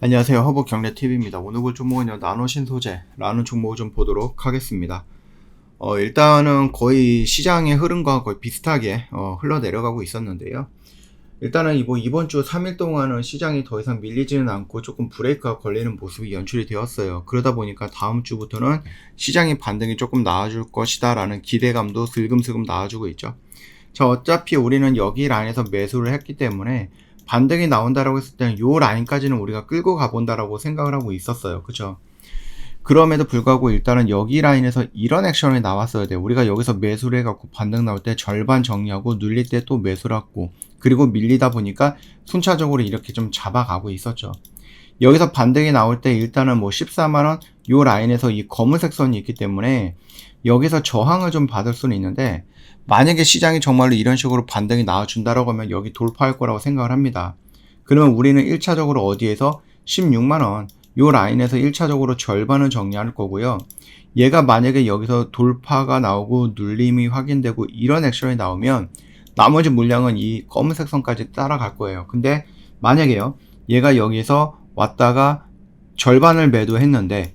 안녕하세요. 허브 경례TV입니다. 오늘 볼 종목은요, 나노 신 소재라는 종목을 좀 보도록 하겠습니다. 어, 일단은 거의 시장의 흐름과 거의 비슷하게 어, 흘러내려가고 있었는데요. 일단은 이번, 이번 주 3일 동안은 시장이 더 이상 밀리지는 않고 조금 브레이크가 걸리는 모습이 연출이 되었어요. 그러다 보니까 다음 주부터는 시장의 반등이 조금 나아질 것이다 라는 기대감도 슬금슬금 나아지고 있죠. 자, 어차피 우리는 여기 라인에서 매수를 했기 때문에 반등이 나온다라고 했을 때는 요 라인까지는 우리가 끌고 가본다라고 생각을 하고 있었어요. 그쵸? 그럼에도 불구하고 일단은 여기 라인에서 이런 액션이 나왔어야 돼요. 우리가 여기서 매수를 해갖고 반등 나올 때 절반 정리하고 눌릴 때 또 매수를 하고 그리고 밀리다 보니까 순차적으로 이렇게 좀 잡아가고 있었죠. 여기서 반등이 나올 때 일단은 뭐 14만원 요 라인에서 이 검은색 선이 있기 때문에 여기서 저항을 좀 받을 수는 있는데 만약에 시장이 정말로 이런 식으로 반등이 나와준다라고 하면 여기 돌파할 거라고 생각을 합니다. 그러면 우리는 1차적으로 어디에서 16만원 요 라인에서 1차적으로 절반을 정리할 거고요. 얘가 만약에 여기서 돌파가 나오고 눌림이 확인되고 이런 액션이 나오면 나머지 물량은 이 검은색 선까지 따라갈 거예요. 근데 만약에요. 얘가 여기서 왔다가 절반을 매도했는데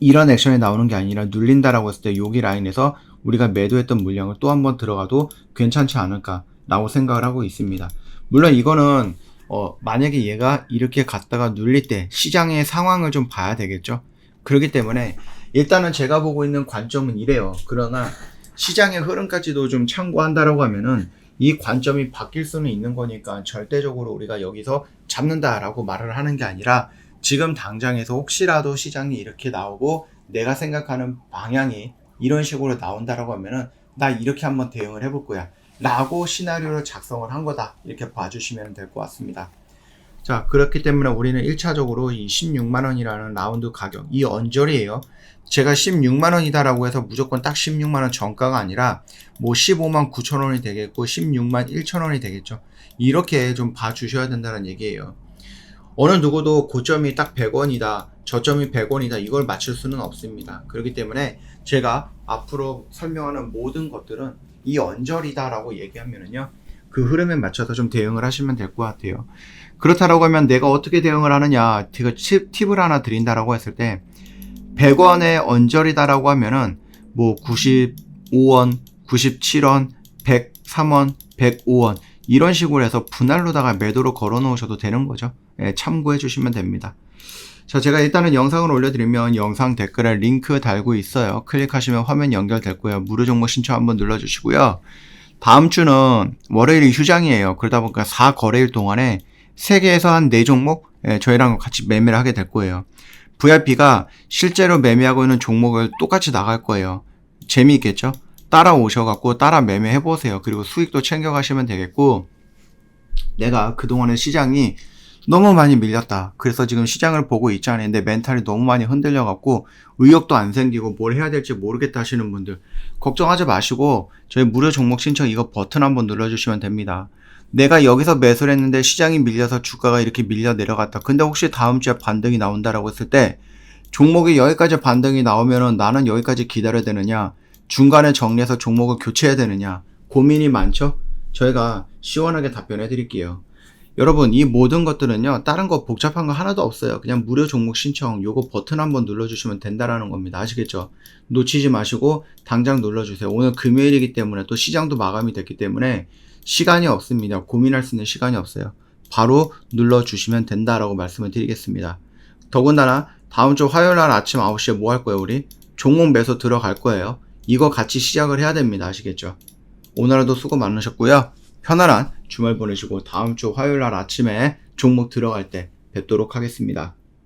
이런 액션이 나오는 게 아니라 눌린다라고 했을 때 여기 라인에서 우리가 매도했던 물량을 또 한 번 들어가도 괜찮지 않을까라고 생각을 하고 있습니다. 물론 이거는 어, 만약에 얘가 이렇게 갔다가 눌릴 때 시장의 상황을 좀 봐야 되겠죠. 그렇기 때문에 일단은 제가 보고 있는 관점은 이래요. 그러나 시장의 흐름까지도 좀 참고한다라고 하면은 이 관점이 바뀔 수는 있는 거니까 절대적으로 우리가 여기서 잡는다라고 말을 하는 게 아니라 지금 당장에서 혹시라도 시장이 이렇게 나오고 내가 생각하는 방향이 이런 식으로 나온다라고 하면은 나 이렇게 한번 대응을 해볼 거야. 라고 시나리오를 작성을 한 거다. 이렇게 봐주시면 될 것 같습니다. 자, 그렇기 때문에 우리는 1차적으로 이 16만 원이라는 라운드 가격, 이 언저리에요. 제가 16만 원이다라고 해서 무조건 딱 16만 원 정가가 아니라 뭐 15만 9천 원이 되겠고 16만 1천 원이 되겠죠. 이렇게 좀 봐주셔야 된다는 얘기예요. 어느 누구도 고점이 딱 100원이다, 저점이 100원이다, 이걸 맞출 수는 없습니다. 그렇기 때문에 제가 앞으로 설명하는 모든 것들은 이 언저리다라고 얘기하면은요, 그 흐름에 맞춰서 좀 대응을 하시면 될 것 같아요. 그렇다라고 하면 내가 어떻게 대응을 하느냐, 제가 팁 을 하나 드린다라고 했을 때, 100원의 언저리다라고 하면은, 뭐 95원, 97원, 103원, 105원, 이런 식으로 해서 분할로다가 매도로 걸어 놓으셔도 되는 거죠. 예, 참고해 주시면 됩니다. 자, 제가 일단은 영상을 올려드리면 영상 댓글에 링크 달고 있어요. 클릭하시면 화면 연결될 거예요. 무료 종목 신청 한번 눌러주시고요. 다음 주는 월요일이 휴장이에요. 그러다 보니까 4거래일 동안에 3개에서 한 4종목 예, 저희랑 같이 매매를 하게 될 거예요. VIP가 실제로 매매하고 있는 종목을 똑같이 나갈 거예요. 재미있겠죠? 따라오셔갖고 따라 매매해보세요. 그리고 수익도 챙겨가시면 되겠고, 내가 그동안에 시장이 너무 많이 밀렸다. 그래서 지금 시장을 보고 있잖아요. 근데 멘탈이 너무 많이 흔들려 갖고 의욕도 안 생기고 뭘 해야 될지 모르겠다 하시는 분들 걱정하지 마시고 저희 무료 종목 신청 이거 버튼 한번 눌러 주시면 됩니다. 내가 여기서 매수를 했는데 시장이 밀려서 주가가 이렇게 밀려 내려갔다. 근데 혹시 다음 주에 반등이 나온다라고 했을 때 종목이 여기까지 반등이 나오면은 나는 여기까지 기다려야 되느냐? 중간에 정리해서 종목을 교체해야 되느냐? 고민이 많죠? 저희가 시원하게 답변해 드릴게요. 여러분 이 모든 것들은요 다른 거 복잡한 거 하나도 없어요. 그냥 무료 종목 신청 요거 버튼 한번 눌러주시면 된다라는 겁니다. 아시겠죠? 놓치지 마시고 당장 눌러주세요. 오늘 금요일이기 때문에 또 시장도 마감이 됐기 때문에 시간이 없습니다. 고민할 수 있는 시간이 없어요. 바로 눌러주시면 된다라고 말씀을 드리겠습니다. 더군다나 다음 주 화요일 날 아침 9시에 뭐 할 거예요 우리? 종목 매수 들어갈 거예요. 이거 같이 시작을 해야 됩니다. 아시겠죠? 오늘 하루도 수고 많으셨고요 편안한 주말 보내시고 다음 주 화요일 날 아침에 종목 들어갈 때 뵙도록 하겠습니다.